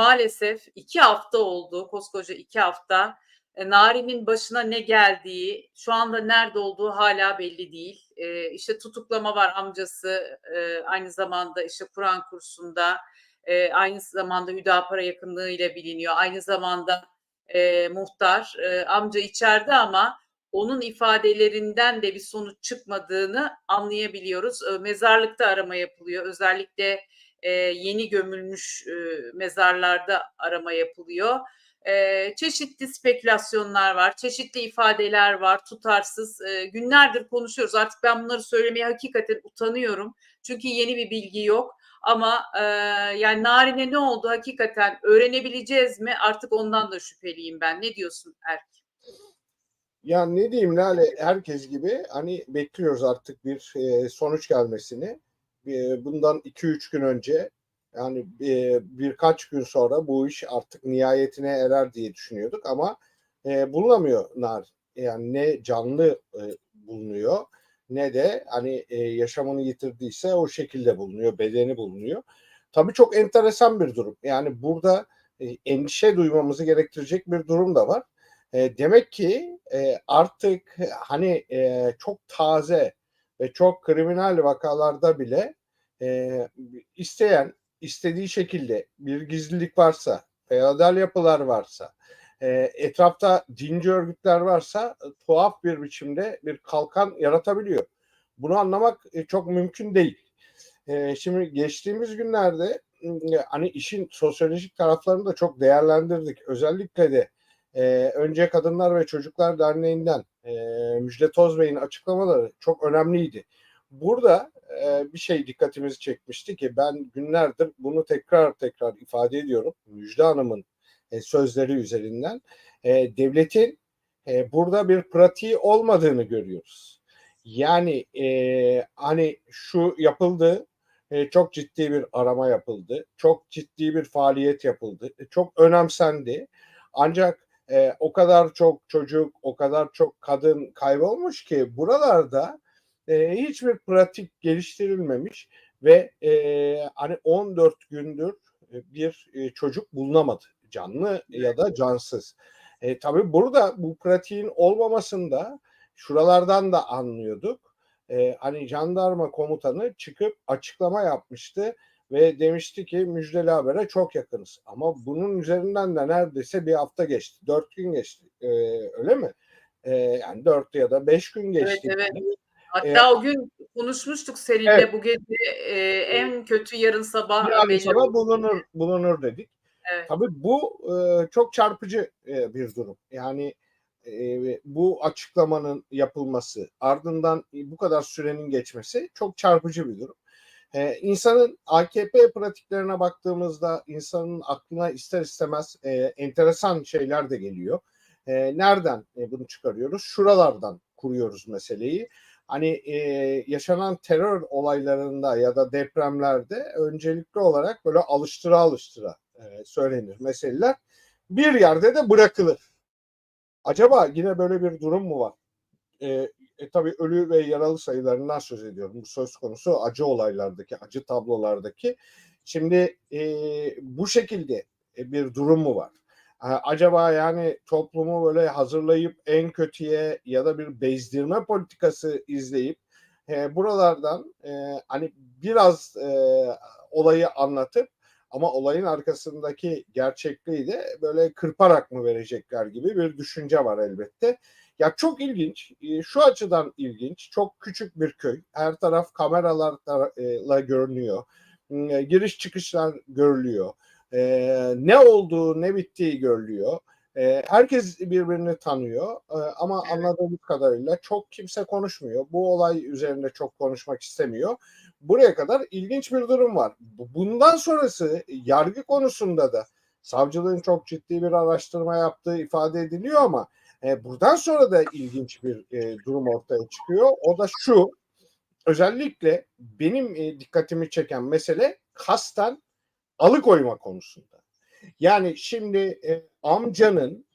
maalesef iki hafta oldu, koskoca iki hafta. E, Narin'in başına ne geldiği, şu anda nerede olduğu hala belli değil. E, işte tutuklama var amcası, e, aynı zamanda işte Kur'an kursunda, e, aynı zamanda Hüdapar'a yakınlığıyla biliniyor. Aynı zamanda e, muhtar, e, amca içeride ama onun ifadelerinden de bir sonuç çıkmadığını anlayabiliyoruz. E, mezarlıkta arama yapılıyor. Özellikle e, yeni gömülmüş e, mezarlarda arama yapılıyor. E, çeşitli spekülasyonlar var, çeşitli ifadeler var, tutarsız. E, günlerdir konuşuyoruz. Artık ben bunları söylemeye hakikaten utanıyorum. Çünkü yeni bir bilgi yok. Ama e, yani Narin'e ne oldu hakikaten öğrenebileceğiz mi? Artık ondan da şüpheliyim ben. Ne diyorsun Erk? Ya ne diyeyim Lale herkes gibi hani bekliyoruz artık bir e, sonuç gelmesini. Bundan 2-3 gün önce yani e, birkaç gün sonra bu iş artık nihayetine erer diye düşünüyorduk ama e, bulunamıyor nar. Yani ne canlı e, bulunuyor ne de hani yaşamını yitirdiyse o şekilde bulunuyor, bedeni bulunuyor. Tabii çok enteresan bir durum. Yani burada endişe duymamızı gerektirecek bir durum da var. Demek ki artık hani çok taze ve çok kriminal vakalarda bile e, isteyen istediği şekilde bir gizlilik varsa, feodal yapılar varsa, e, etrafta dinci örgütler varsa e, tuhaf bir biçimde bir kalkan yaratabiliyor. Bunu anlamak e, çok mümkün değil. E, şimdi geçtiğimiz günlerde hani işin sosyolojik taraflarını da çok değerlendirdik. Özellikle de e, önce Kadınlar ve Çocuklar Derneği'nden e, Müjde Tozbey'in açıklamaları çok önemliydi. Burada e, bir şey dikkatimizi çekmişti ki ben günlerdir bunu tekrar tekrar ifade ediyorum. Müjde Hanım'ın e, sözleri üzerinden e, devletin e, burada bir pratiği olmadığını görüyoruz. Yani e, hani şu yapıldı, e, çok ciddi bir arama yapıldı, çok ciddi bir faaliyet yapıldı, e, çok önemsendi. Ancak e, o kadar çok çocuk, o kadar çok kadın kaybolmuş ki buralarda e, hiçbir pratik geliştirilmemiş ve e, hani 14 gündür bir e, çocuk bulunamadı canlı ya da cansız. E, tabii burada bu pratiğin olmamasında şuralardan da anlıyorduk. E, hani jandarma komutanı çıkıp açıklama yapmıştı ve demişti ki müjdeli habere çok yakınız. Ama bunun üzerinden de neredeyse bir hafta geçti. Dört gün geçti. E, öyle mi? E, yani dört ya da beş gün geçti. Evet, evet. Hatta ee, o gün konuşmuştuk seninle evet. bu gece e, en kötü yarın sabah yarın sabah bulunur bulunur dedik. Evet. Tabii bu e, çok çarpıcı e, bir durum. Yani e, bu açıklamanın yapılması, ardından bu kadar sürenin geçmesi çok çarpıcı bir durum. Ee, insanın AKP pratiklerine baktığımızda insanın aklına ister istemez e, enteresan şeyler de geliyor. E, nereden e, bunu çıkarıyoruz? Şuralardan kuruyoruz meseleyi. Hani e, yaşanan terör olaylarında ya da depremlerde öncelikli olarak böyle alıştıra alıştıra e, söylenir meseleler. Bir yerde de bırakılır. Acaba yine böyle bir durum mu var? E, e, tabii ölü ve yaralı sayılarından söz ediyorum. Bu söz konusu acı olaylardaki, acı tablolardaki. Şimdi e, bu şekilde e, bir durum mu var? Acaba yani toplumu böyle hazırlayıp en kötüye ya da bir bezdirme politikası izleyip e, buralardan e, hani biraz e, olayı anlatıp ama olayın arkasındaki gerçekliği de böyle kırparak mı verecekler gibi bir düşünce var elbette. Ya çok ilginç. Şu açıdan ilginç. Çok küçük bir köy. Her taraf kameralarla görünüyor. Giriş çıkışlar görülüyor. Ne olduğu, ne bittiği görülüyor. Herkes birbirini tanıyor ama anladığımız kadarıyla çok kimse konuşmuyor. Bu olay üzerinde çok konuşmak istemiyor. Buraya kadar ilginç bir durum var. Bundan sonrası yargı konusunda da savcılığın çok ciddi bir araştırma yaptığı ifade ediliyor ama e, buradan sonra da ilginç bir e, durum ortaya çıkıyor. O da şu, özellikle benim e, dikkatimi çeken mesele kasten alıkoyma konusunda. Yani şimdi e, amcanın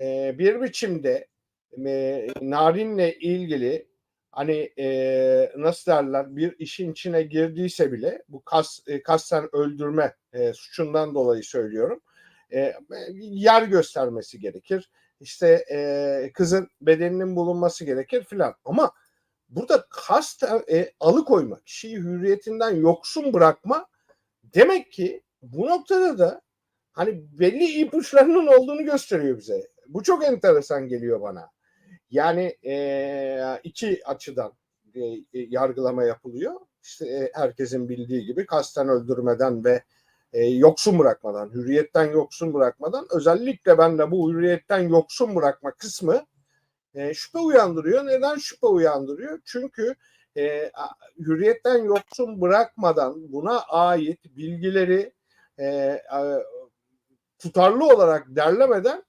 e, bir biçimde e, Narin'le ilgili hani e, nasıl derler bir işin içine girdiyse bile bu kas e, kasten öldürme e, suçundan dolayı söylüyorum. E, yer göstermesi gerekir. İşte e, kızın bedeninin bulunması gerekir filan. Ama burada kasten e, alıkoyma, kişiyi hürriyetinden yoksun bırakma demek ki bu noktada da hani belli ipuçlarının olduğunu gösteriyor bize. Bu çok enteresan geliyor bana. Yani e, iki açıdan e, yargılama yapılıyor. İşte e, herkesin bildiği gibi kasten öldürmeden ve e, yoksun bırakmadan, hürriyetten yoksun bırakmadan özellikle ben de bu hürriyetten yoksun bırakma kısmı e, şüphe uyandırıyor. Neden şüphe uyandırıyor? Çünkü e, hürriyetten yoksun bırakmadan buna ait bilgileri e, e, tutarlı olarak derlemeden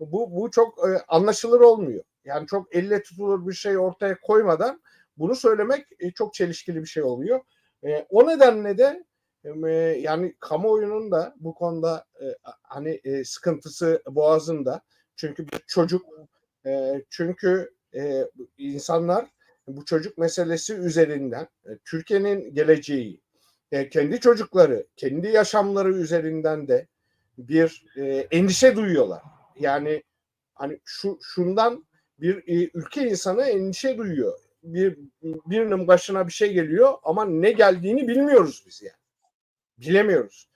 bu, bu çok e, anlaşılır olmuyor. Yani çok elle tutulur bir şey ortaya koymadan bunu söylemek e, çok çelişkili bir şey oluyor. E, o nedenle de e, yani kamuoyunun da bu konuda e, hani e, sıkıntısı boğazında. Çünkü bir çocuk e, çünkü e, insanlar bu çocuk meselesi üzerinden e, Türkiye'nin geleceği, e, kendi çocukları, kendi yaşamları üzerinden de bir e, endişe duyuyorlar. Yani hani şu şundan bir ülke insanı endişe duyuyor. Bir birinin başına bir şey geliyor ama ne geldiğini bilmiyoruz biz yani. Bilemiyoruz.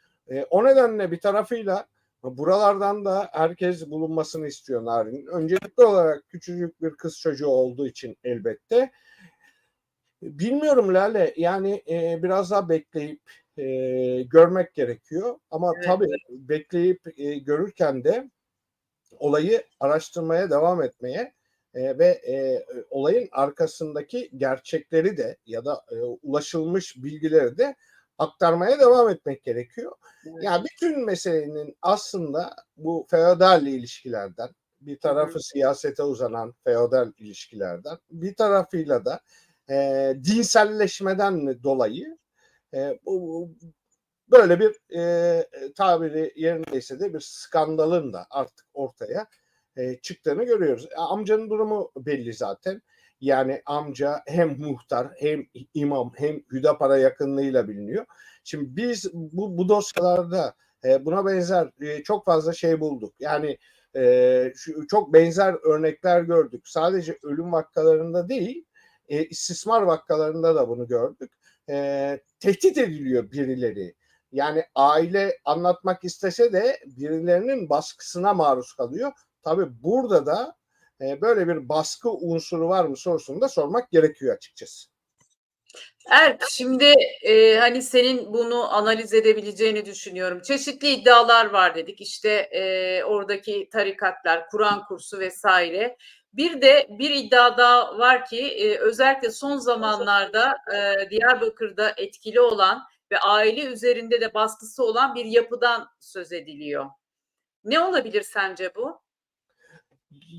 O nedenle bir tarafıyla buralardan da herkes bulunmasını istiyor Narin. Öncelikli olarak küçücük bir kız çocuğu olduğu için elbette. Bilmiyorum Lale yani e, biraz daha bekleyip e, görmek gerekiyor. Ama Evet. tabii bekleyip e, görürken de olayı araştırmaya devam etmeye e, ve e, olayın arkasındaki gerçekleri de ya da e, ulaşılmış bilgileri de aktarmaya devam etmek gerekiyor. Evet. Yani bütün meselenin aslında bu feodal ilişkilerden, bir tarafı siyasete uzanan feodal ilişkilerden, bir tarafıyla da e, dinselleşmeden dolayı e, böyle bir e, tabiri yerindeyse de bir skandalın da artık ortaya e, çıktığını görüyoruz. E, Amcanın durumu belli zaten. Yani amca hem muhtar hem imam hem Hüdapar'a yakınlığıyla biliniyor. Şimdi biz bu, bu dosyalarda e, buna benzer e, çok fazla şey bulduk. Yani e, şu, çok benzer örnekler gördük. Sadece ölüm vakalarında değil, e, istismar vakalarında da bunu gördük. E, tehdit ediliyor birileri. Yani aile anlatmak istese de birilerinin baskısına maruz kalıyor. Tabii burada da e, böyle bir baskı unsuru var mı sorusunu da sormak gerekiyor açıkçası. Erk, şimdi e, hani senin bunu analiz edebileceğini düşünüyorum. Çeşitli iddialar var dedik. İşte e, oradaki tarikatlar, Kur'an kursu vesaire. Bir de bir iddia daha var ki e, özellikle son zamanlarda e, Diyarbakır'da etkili olan ve aile üzerinde de baskısı olan bir yapıdan söz ediliyor. Ne olabilir sence bu?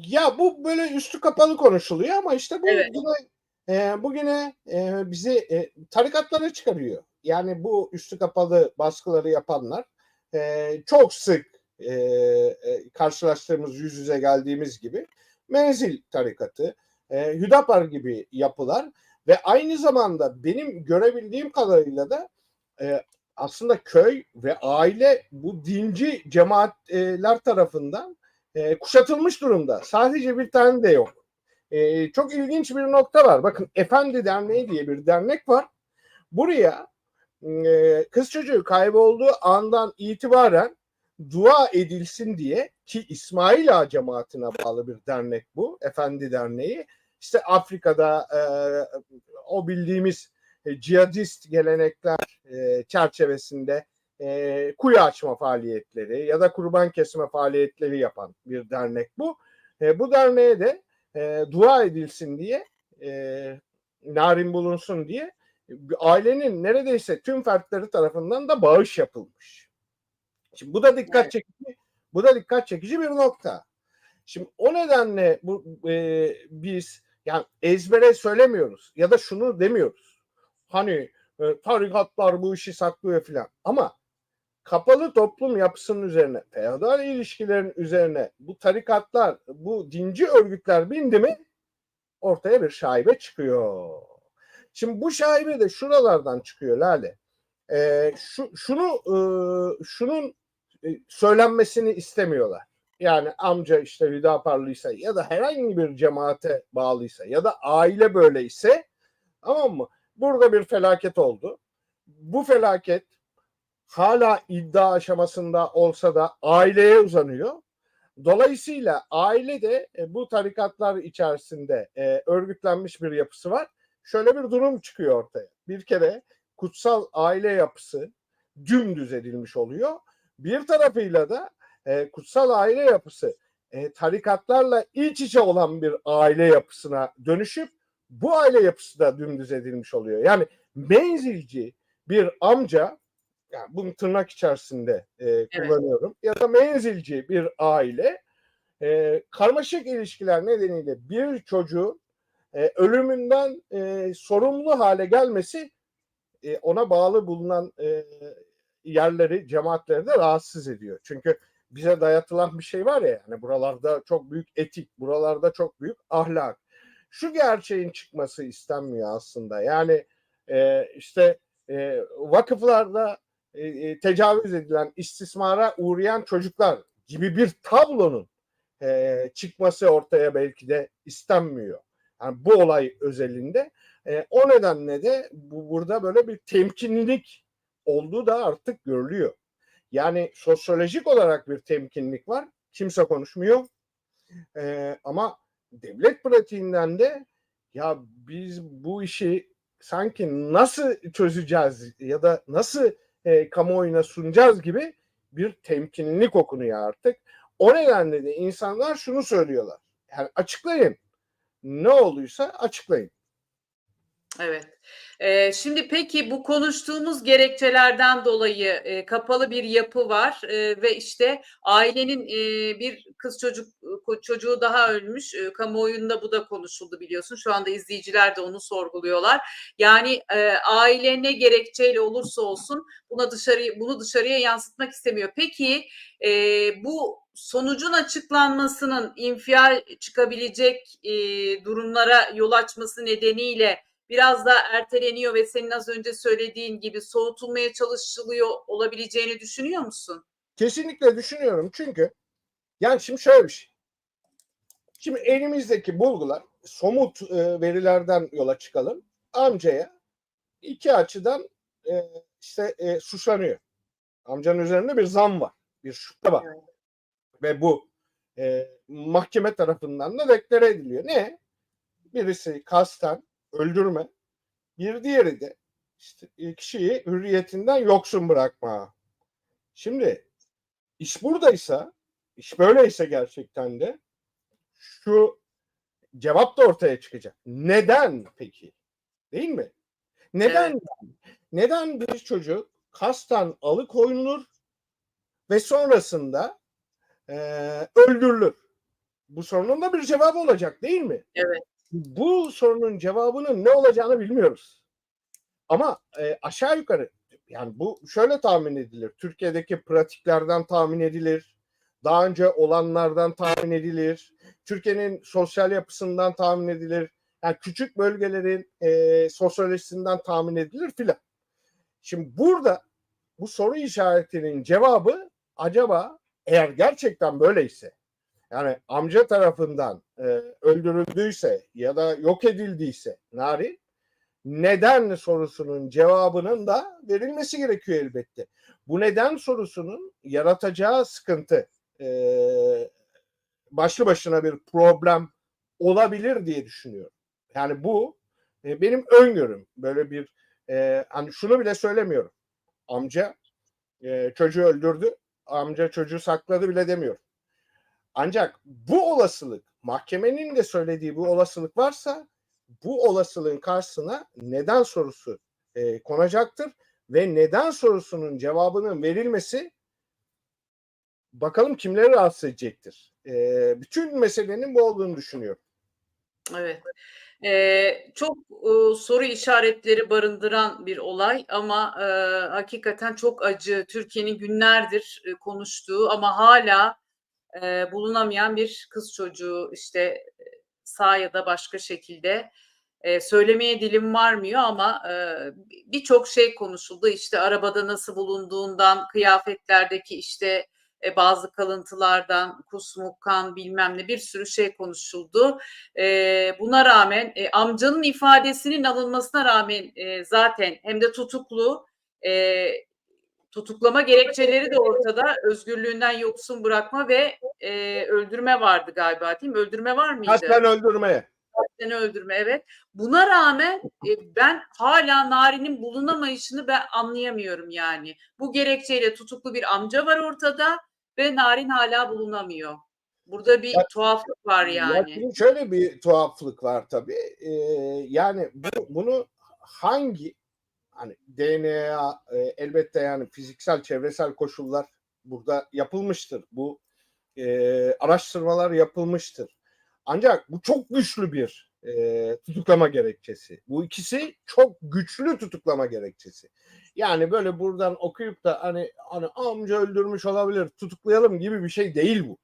Ya bu böyle üstü kapalı konuşuluyor ama işte bu Evet. yine e, bu yine e, bizi e, tarikatlara çıkarıyor. Yani bu üstü kapalı baskıları yapanlar e, çok sık e, e, karşılaştığımız yüz yüze geldiğimiz gibi menzil tarikatı, e, Hüdapar gibi yapılar ve aynı zamanda benim görebildiğim kadarıyla da e, aslında köy ve aile bu dinci cemaatler tarafından e, kuşatılmış durumda. Sadece bir tane de yok. E, çok ilginç bir nokta var. Bakın Efendi Derneği diye bir dernek var. Buraya e, kız çocuğu kaybolduğu andan itibaren dua edilsin diye ki İsmail Ağa cemaatine bağlı bir dernek bu. Efendi Derneği. İşte Afrika'da e, o bildiğimiz e, cihadist gelenekler e, çerçevesinde e, kuyu açma faaliyetleri ya da kurban kesme faaliyetleri yapan bir dernek bu. E, bu derneğe de e, dua edilsin diye e, narin bulunsun diye ailenin neredeyse tüm fertleri tarafından da bağış yapılmış. Şimdi bu da dikkat Evet. çekici, bu da dikkat çekici bir nokta. Şimdi o nedenle bu e, biz yani ezbere söylemiyoruz ya da şunu demiyoruz. Hani e, tarikatlar bu işi saklıyor filan. Ama kapalı toplum yapısının üzerine, feodal ilişkilerin üzerine bu tarikatlar, bu dinci örgütler bindi mi ortaya bir şaibe çıkıyor. Şimdi bu şaibe de şuralardan çıkıyor Lale. Ee, şu, şunu e, şunun e, söylenmesini istemiyorlar. Yani amca işte Hüdaparlıysa ya da herhangi bir cemaate bağlıysa ya da aile böyleyse tamam mı? Burada bir felaket oldu. Bu felaket hala iddia aşamasında olsa da aileye uzanıyor. Dolayısıyla aile de e, bu tarikatlar içerisinde e, örgütlenmiş bir yapısı var. Şöyle bir durum çıkıyor ortaya. Bir kere kutsal aile yapısı dümdüz edilmiş oluyor. Bir tarafıyla da e, kutsal aile yapısı e, tarikatlarla iç içe olan bir aile yapısına dönüşüp bu aile yapısı da dümdüz edilmiş oluyor. Yani menzilci bir amca yani bunu tırnak içerisinde e, kullanıyorum ya da menzilci bir aile e, karmaşık ilişkiler nedeniyle bir çocuğu e, ölümünden e, sorumlu hale gelmesi e, ona bağlı bulunan e, yerleri, cemaatleri de rahatsız ediyor. Çünkü bize dayatılan bir şey var ya yani buralarda çok büyük etik, buralarda çok büyük ahlak. Şu gerçeğin çıkması istenmiyor aslında. Yani e, işte e, vakıflarda e, e, tecavüz edilen, istismara uğrayan çocuklar gibi bir tablonun e, çıkması ortaya belki de istenmiyor. Yani bu olay özelinde. E, o nedenle de bu, burada böyle bir temkinlilik olduğu da artık görülüyor. Yani sosyolojik olarak bir temkinlik var. Kimse konuşmuyor. E, ama devlet pratiğinden de ya biz bu işi sanki nasıl çözeceğiz ya da nasıl e, kamuoyuna sunacağız gibi bir temkinlilik okunuyor artık. O nedenle de insanlar şunu söylüyorlar. Yani açıklayın. Ne olduysa açıklayın. Evet. Ee, şimdi peki bu konuştuğumuz gerekçelerden dolayı e, kapalı bir yapı var e, ve işte ailenin e, bir kız çocuk çocuğu daha ölmüş. E, kamuoyunda bu da konuşuldu biliyorsun. Şu anda izleyiciler de onu sorguluyorlar. Yani e, aile ne gerekçeyle olursa olsun buna dışarı bunu dışarıya yansıtmak istemiyor. Peki e, bu sonucun açıklanmasının infial çıkabilecek e, durumlara yol açması nedeniyle biraz da erteleniyor ve senin az önce söylediğin gibi soğutulmaya çalışılıyor olabileceğini düşünüyor musun? Kesinlikle düşünüyorum çünkü yani şimdi şöyle bir şey. Şimdi elimizdeki bulgular somut e, verilerden yola çıkalım. Amcaya iki açıdan e, işte e, suçlanıyor. Amcanın üzerinde bir zam var. Bir şüphe var. Evet. Ve bu e, mahkeme tarafından da deklare ediliyor. Ne? Birisi kasten öldürme. Bir diğeri de işte kişiyi hürriyetinden yoksun bırakma. Şimdi iş buradaysa, iş böyleyse gerçekten de şu cevap da ortaya çıkacak. Neden peki? Değil mi? Neden? Evet. Neden bir çocuk kasten alıkoyulur ve sonrasında e, öldürülür? Bu sorunun da bir cevabı olacak değil mi? Evet. Bu sorunun cevabının ne olacağını bilmiyoruz. Ama e, aşağı yukarı yani bu şöyle tahmin edilir. Türkiye'deki pratiklerden tahmin edilir. Daha önce olanlardan tahmin edilir. Türkiye'nin sosyal yapısından tahmin edilir. Yani küçük bölgelerin e, sosyolojisinden tahmin edilir filan. Şimdi burada bu soru işaretinin cevabı acaba eğer gerçekten böyleyse yani amca tarafından e, öldürüldüyse ya da yok edildiyse Narin neden sorusunun cevabının da verilmesi gerekiyor elbette. Bu neden sorusunun yaratacağı sıkıntı e, başlı başına bir problem olabilir diye düşünüyorum. Yani bu e, benim öngörüm. Böyle bir e, hani şunu bile söylemiyorum. Amca e, çocuğu öldürdü. Amca çocuğu sakladı bile demiyorum. Ancak bu olasılık mahkemenin de söylediği bu olasılık varsa bu olasılığın karşısına neden sorusu e, konacaktır ve neden sorusunun cevabının verilmesi bakalım kimleri rahatsız edecektir. E, bütün meselenin bu olduğunu düşünüyorum. Evet. Ee, çok e, soru işaretleri barındıran bir olay ama e, hakikaten çok acı. Türkiye'nin günlerdir e, konuştuğu ama hala e, bulunamayan bir kız çocuğu işte sağ ya da başka şekilde e, söylemeye dilim varmıyor ama e, birçok şey konuşuldu. İşte arabada nasıl bulunduğundan, kıyafetlerdeki işte e, bazı kalıntılardan, kusmuk, kan bilmem ne bir sürü şey konuşuldu. E, buna rağmen e, amcanın ifadesinin alınmasına rağmen e, zaten hem de tutuklu e, tutuklama gerekçeleri de ortada. Özgürlüğünden yoksun bırakma ve e, öldürme vardı galiba değil mi? Öldürme var mıydı? Kasten öldürmeye. Kasten öldürme evet. Buna rağmen e, ben hala Nari'nin bulunamayışını ben anlayamıyorum yani. Bu gerekçeyle tutuklu bir amca var ortada ve Narin hala bulunamıyor. Burada bir Ya- tuhaflık var Ya yani. şimdi şöyle bir tuhaflık var tabii. Ee, yani bu, bunu hangi hani DNA e, elbette yani fiziksel çevresel koşullar burada yapılmıştır. Bu e, araştırmalar yapılmıştır. Ancak bu çok güçlü bir e, tutuklama gerekçesi. Bu ikisi çok güçlü tutuklama gerekçesi. Yani böyle buradan okuyup da hani hani amca öldürmüş olabilir tutuklayalım gibi bir şey değil bu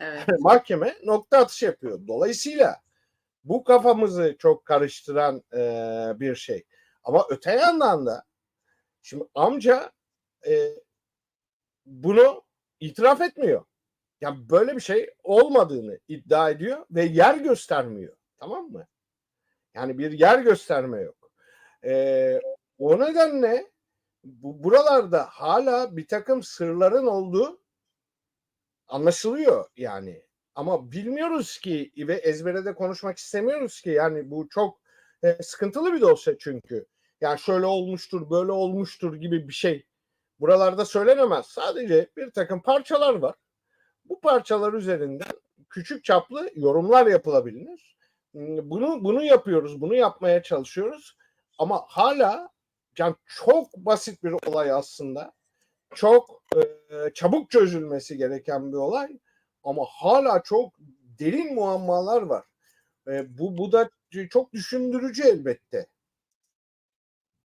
Evet. mahkeme nokta atışı yapıyor. Dolayısıyla bu kafamızı çok karıştıran e, bir şey. Ama öte yandan da şimdi amca e, bunu itiraf etmiyor. Yani böyle bir şey olmadığını iddia ediyor ve yer göstermiyor. Tamam mı? Yani bir yer gösterme yok. E, o nedenle bu, buralarda hala bir takım sırların olduğu anlaşılıyor yani. Ama bilmiyoruz ki ve ezbere de konuşmak istemiyoruz ki yani bu çok e, sıkıntılı bir dosya çünkü. Yani şöyle olmuştur, böyle olmuştur gibi bir şey buralarda söylenemez. Sadece bir takım parçalar var. Bu parçalar üzerinden küçük çaplı yorumlar yapılabilir. Hmm, Bunu bunu yapıyoruz, bunu yapmaya çalışıyoruz. Ama hala yani çok basit bir olay aslında. Çok e, çabuk çözülmesi gereken bir olay ama hala çok derin muammalar var. E, bu bu da çok düşündürücü elbette.